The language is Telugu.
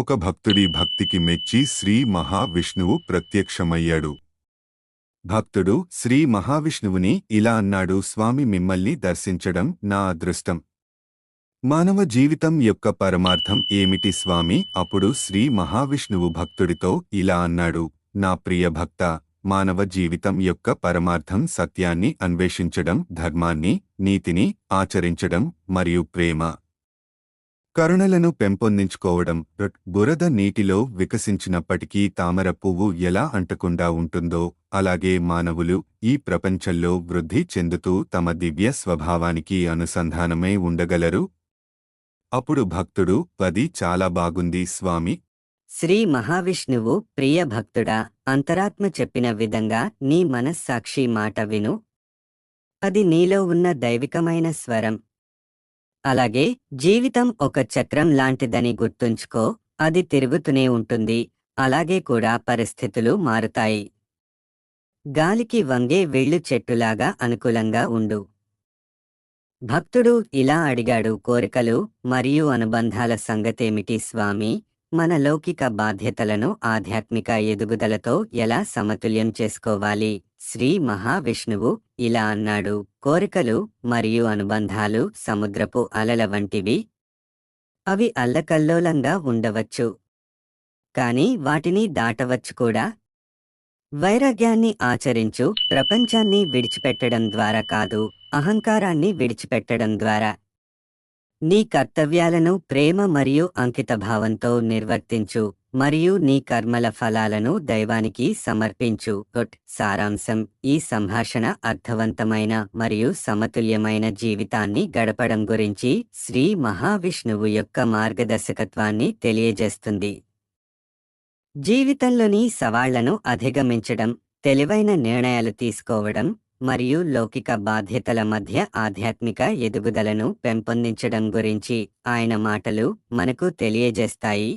ఒక భక్తుడి భక్తికి మెచ్చి శ్రీ మహావిష్ణువు ప్రత్యక్షమయ్యాడు. భక్తుడు శ్రీ మహావిష్ణువుని ఇలా అన్నాడు స్వామి మిమ్మల్ని దర్శించడం నా అదృష్టం. మానవ జీవితం యొక్క పరమార్థం ఏమిటి స్వామి? అప్పుడు శ్రీ మహావిష్ణువు భక్తుడితో ఇలా అన్నాడు నా ప్రియ భక్త మానవ జీవితం యొక్క పరమార్థం సత్యాన్ని అన్వేషించడం ధర్మాన్ని నీతిని ఆచరించడం మరియు ప్రేమ కరుణలను పెంపొందించుకోవడం బురద నీటిలో వికసించినప్పటికీ తామర పువ్వు ఎలా అంటకుండా ఉంటుందో అలాగే మానవులు ఈ ప్రపంచంలో వృద్ధి చెందుతూ తమ దివ్య స్వభావానికి అనుసంధానమై ఉండగలరు? అప్పుడు భక్తుడు పది చాలా బాగుంది స్వామి. శ్రీ మహావిష్ణువు ప్రియ భక్తుడా అంతరాత్మ చెప్పిన విధంగా నీ మనస్సాక్షి మాట విను. అది నీలో ఉన్న దైవికమైన స్వరం. అలాగే జీవితం ఒక చక్రం లాంటిదని గుర్తుంచుకో అది తిరుగుతూనే ఉంటుంది అలాగే కూడా పరిస్థితులు మారుతాయి. గాలికి వంగే వెళ్ళు చెట్టులాగా అనుకూలంగా ఉండు. భక్తుడు ఇలా అడిగాడు కోరికలు మరియు అనుబంధాల సంగతేమిటి స్వామి? మన లౌకిక బాధ్యతలను ఆధ్యాత్మిక ఎదుగుదలతో ఎలా సమతుల్యం చేసుకోవాలి? శ్రీ మహావిష్ణువు ఇలా అన్నాడు. కోరికలు మరియు అనుబంధాలు సముద్రపు అలల వంటివి. అవి అల్లకల్లోలంగా ఉండవచ్చు. కాని వాటిని దాటవచ్చు కూడా. వైరాగ్యాన్ని ఆచరించు ప్రపంచాన్ని విడిచిపెట్టడం ద్వారా కాదు అహంకారాన్ని విడిచిపెట్టడం ద్వారా. నీ కర్తవ్యాలను ప్రేమ మరియు అంకితభావంతో నిర్వర్తించు మరియు నీ కర్మల ఫలాలను దైవానికి సమర్పించు. సారాంశం ఈ సంభాషణ అర్థవంతమైన మరియు సమతుల్యమైన జీవితాన్ని గడపడం గురించి శ్రీ మహావిష్ణువు యొక్క మార్గదర్శకత్వాన్ని తెలియజేస్తుంది. జీవితంలోని సవాళ్ళను అధిగమించడం తెలివైన నిర్ణయాలు తీసుకోవడం మరియు లౌకిక బాధ్యతల మధ్య ఆధ్యాత్మిక ఎదుగుదలను పెంపొందించడం గురించి ఆయన మాటలు మనకు తెలియజేస్తాయి.